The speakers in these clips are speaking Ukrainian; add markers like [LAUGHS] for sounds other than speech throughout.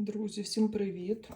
Друзі, всім привіт!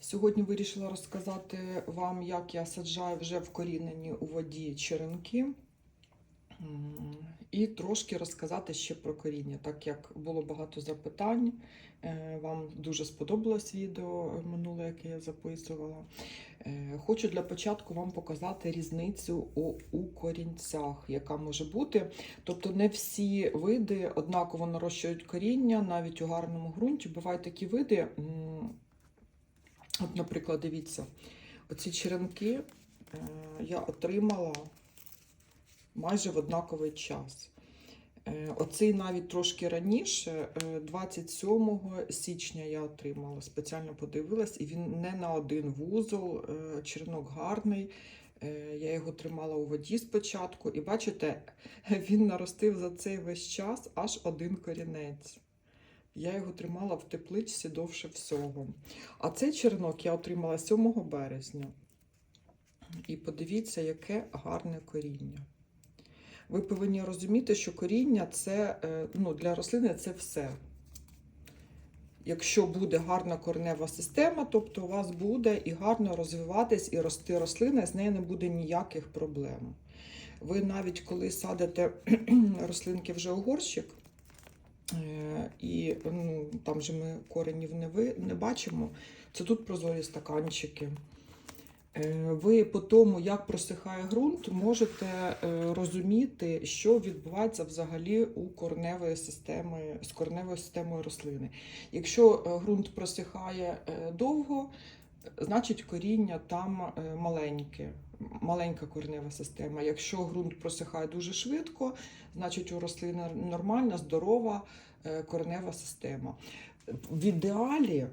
Сьогодні вирішила розказати вам, як я саджаю вже вкорінені у воді черенки. І трошки розказати ще про коріння, так як було багато запитань. Е, Вам дуже сподобалось відео минуле, яке я записувала. Е, Хочу для початку вам показати різницю у, у корінцях, яка може бути. Тобто не всі види однаково нарощують коріння, навіть у гарному ґрунті. Бувають такі види. От, наприклад, дивіться, оці черенки е, я отримала майже в однаковий час. Е, Оцей навіть трошки раніше, е, 27 січня я отримала, спеціально подивилась, і він не на один вузол, е, черенок гарний. Е, Я його тримала у воді спочатку, і бачите, [LAUGHS] він наростив за цей весь час аж один корінець. Я його тримала в тепличці довше всього. А цей черенок я отримала 7 березня. І подивіться, яке гарне коріння. Ви повинні розуміти, що коріння це е, ну, для рослини це все. Якщо буде гарна коренева система, тобто у вас буде і гарно розвиватись, і рости рослина, з нею не буде ніяких проблем. Ви навіть коли садите [CLEARS THROAT] рослинки вже у горщик, е, і ну, там же ми коренів не, ви, не бачимо, це тут прозорі стаканчики. Е, Ви по тому, як просихає ґрунт, можете е, розуміти, що відбувається взагалі у кореневої системи з кореневою системою рослини. Якщо е, ґрунт просихає довго, значить коріння там маленьке, маленька коренева система. Якщо ґрунт просихає дуже швидко, значить у рослини нормальна, здорова коренева система. В ідеалі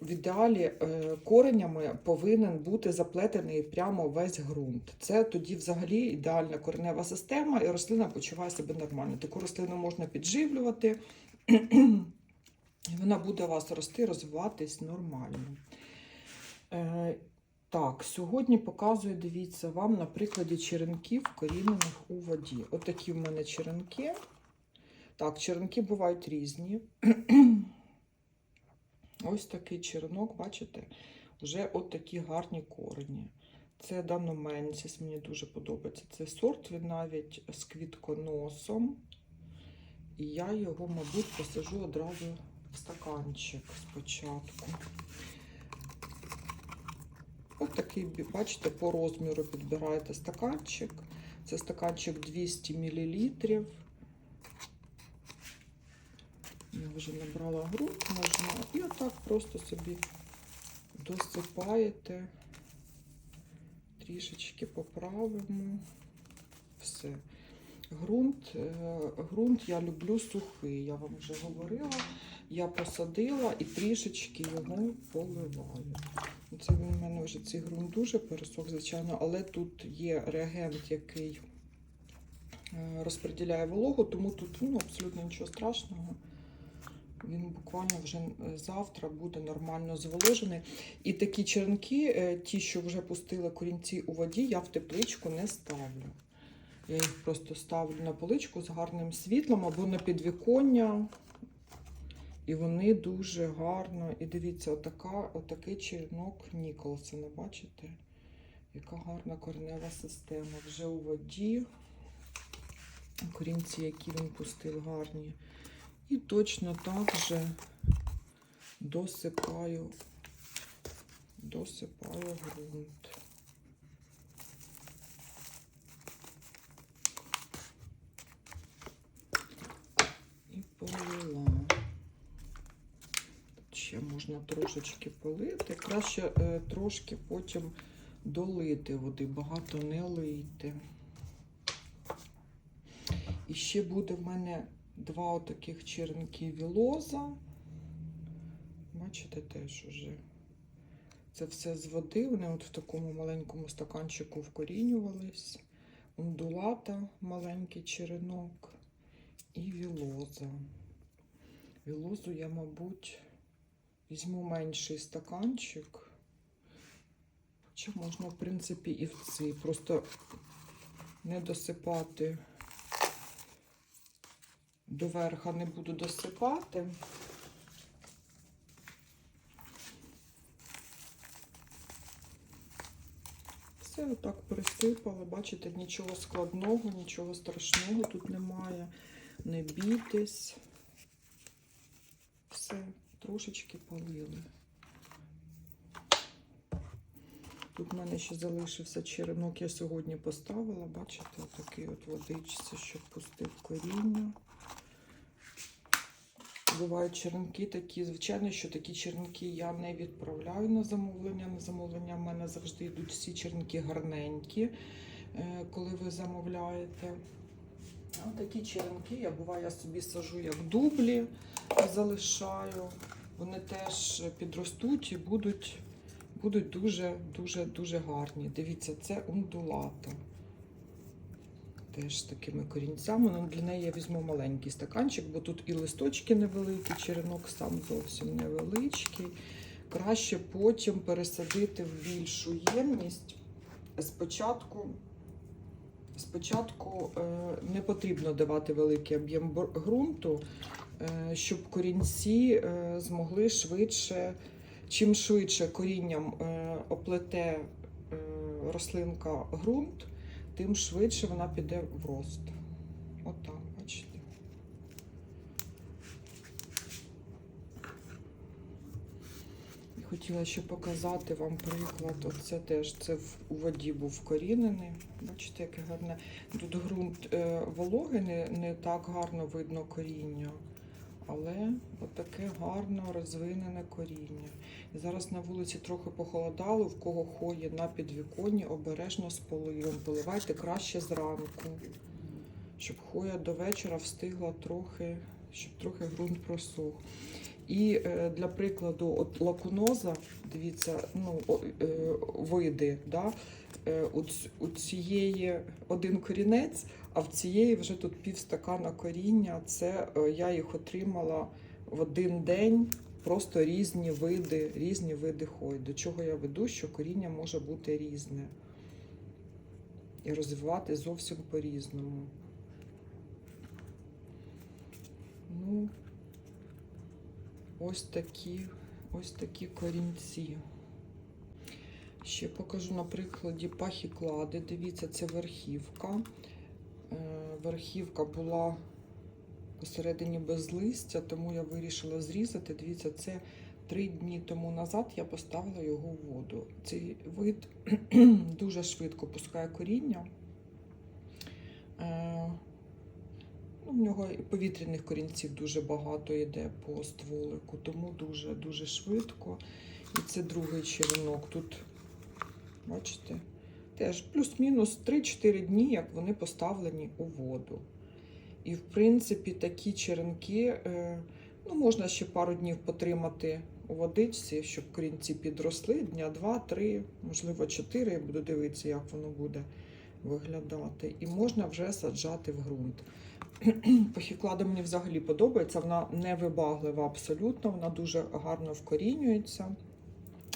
в ідеалі е, коренями повинен бути заплетений прямо весь ґрунт. Це тоді взагалі ідеальна коренева система, і рослина почуває себе нормально. Таку рослину можна підживлювати, і вона буде у вас рости, розвиватись нормально. Е, Так, сьогодні показую, дивіться, вам на прикладі черенків, корінених у воді. Отакі в мене черенки. Так, черенки бувають різні. Ось такий черенок, бачите, вже от такі гарні корені. Це даноменсіс, мені дуже подобається. Це сорт, він навіть з квітконосом. І я його, мабуть, посажу одразу в стаканчик спочатку. Ось такий, бачите, по розміру підбираєте стаканчик. Це стаканчик 200 мл. Я вже набрала ґрунт, можна, і отак просто собі досипаєте, трішечки поправимо. Все. Ґрунт, е, ґрунт я люблю сухий, я вам вже говорила. Я посадила і трішечки його поливаю. Це в мене вже цей ґрунт дуже пересох, звичайно, але тут є реагент, який е, розподіляє вологу, тому тут ну, абсолютно нічого страшного. Він буквально вже е, завтра буде нормально зволожений. І такі черенки, е, ті, що вже пустили корінці у воді, я в тепличку не ставлю. Я їх просто ставлю на поличку з гарним світлом або на підвіконня. І вони дуже гарно. І дивіться, отака, отакий черенок Ніколсона, бачите? Яка гарна коренева система. Вже у воді. Корінці, які він пустив, гарні. І точно так же досипаю, досипаю ґрунт. І полила. Ще можна трошечки полити. Краще е, трошки потім долити води, багато не лийте. І ще буде в мене два таких черенки вілоза. Бачите, теж уже. Це все з води. Вони от в такому маленькому стаканчику вкорінювались. Ундулата, маленький черенок і вілоза. Вілозу я, мабуть, візьму менший стаканчик. Хоча можна, в принципі, і в цей. Просто не досипати до верха не буду досипати. Все отак присипала, бачите, нічого складного, нічого страшного тут немає. Не бійтесь. Все, трошечки полили. Тут в мене ще залишився черенок, я сьогодні поставила, бачите, отакий от водичці, щоб пустив коріння. Бувають черенки такі. Звичайно, що такі черенки я не відправляю на замовлення. На замовлення в мене завжди йдуть всі черенки гарненькі, е, коли ви замовляєте. А такі черенки я буває собі сажу як дублі, залишаю. Вони теж підростуть і будуть, будуть дуже, дуже, дуже гарні. Дивіться, це ундулата. Теж такими корінцями. Ну, для неї я візьму маленький стаканчик, бо тут і листочки невеликі, черенок сам зовсім невеличкий. Краще потім пересадити в більшу ємність. Спочатку, спочатку е, не потрібно давати великий об'єм ґрунту, е, щоб корінці е, змогли швидше, чим швидше корінням оплете рослинка ґрунт, тим швидше вона піде в рост. Отак, бачите. І Хотіла ще показати вам приклад. Оце теж це в, воді був вкорінений. Бачите, яке гарне. Тут ґрунт е, вологий, не, не так гарно видно коріння. Але отаке гарно розвинене коріння. І зараз на вулиці трохи похолодало, в кого хоє на підвіконні, обережно з поливом. Поливайте краще зранку, щоб хоя до вечора встигла трохи, щоб трохи ґрунт просох. І е, для прикладу, от лакуноза, дивіться, ну, е, види, да? Е, у, цієї один корінець, а в цієї вже тут пів стакана коріння. Це е, я їх отримала в один день. Просто різні види, різні види хой. До чого я веду, що коріння може бути різне. І розвивати зовсім по-різному. Ну, ось такі, ось такі корінці. Ще покажу на прикладі пахіклади. Дивіться, це верхівка. Е, Верхівка була посередині без листя, тому я вирішила зрізати. Дивіться, це три дні тому назад я поставила його в воду. Цей вид [CLEARS THROAT] дуже швидко пускає коріння. Е, Ну, в нього повітряних корінців дуже багато йде по стволику, тому дуже дуже швидко. І це другий черенок. Тут, бачите, теж плюс-мінус 3-4 дні, як вони поставлені у воду. І, в принципі, такі черенки е, ну, можна ще пару днів потримати у водичці, щоб корінці підросли. Дня 2-3, можливо, 4. Я буду дивитися, як воно буде виглядати. І можна вже саджати в ґрунт. [CLEARS THROAT] Пахіклада мені взагалі подобається, вона не вибаглива абсолютно, вона дуже гарно вкорінюється,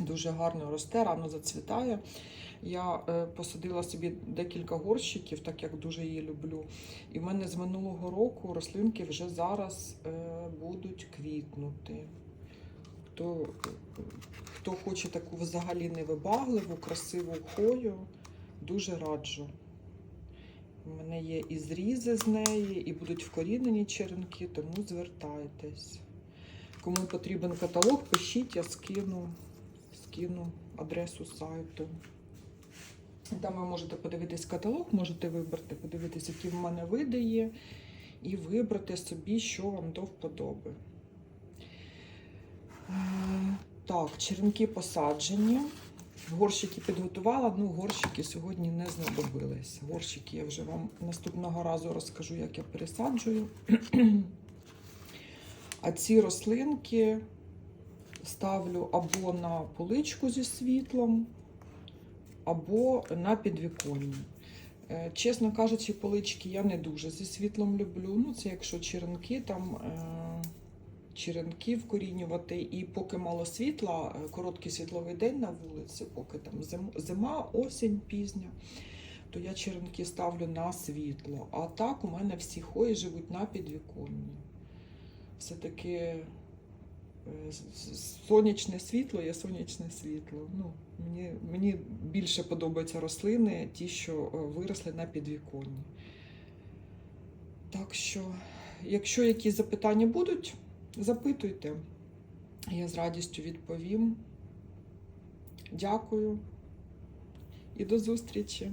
дуже гарно росте, рано зацвітає. Я е, посадила собі декілька горщиків, так як дуже її люблю. І в мене з минулого року рослинки вже зараз е, будуть квітнути. Хто, хто хоче таку взагалі невибагливу, красиву хою, дуже раджу. У мене є і зрізи з неї, і будуть вкорінені черенки, тому звертайтесь. Кому потрібен каталог, пишіть, я скину, скину адресу сайту. Там ви можете подивитись каталог, можете вибрати, подивитись, які в мене види є, і вибрати собі, що вам до вподоби. Е, Так, черенки посаджені. Горщики підготувала, ну горщики сьогодні не знадобились. Горщики я вже вам наступного разу розкажу, як я пересаджую. [CLEARS THROAT] А ці рослинки ставлю або на поличку зі світлом, або на підвіконні. Е, Чесно кажучи, полички я не дуже зі світлом люблю. Ну, це якщо черенки там. е, черенки вкорінювати, і поки мало світла, е, короткий світловий день на вулиці, поки там зима, осінь пізня, то я черенки ставлю на світло. А так у мене всі хої живуть на підвіконні. Все-таки сонячне світло є сонячне світло. Ну, Мені, мені більше подобаються рослини, ті, що е, виросли на підвіконні. Так що, якщо якісь запитання будуть, запитуйте. Я з радістю відповім. Дякую і до зустрічі!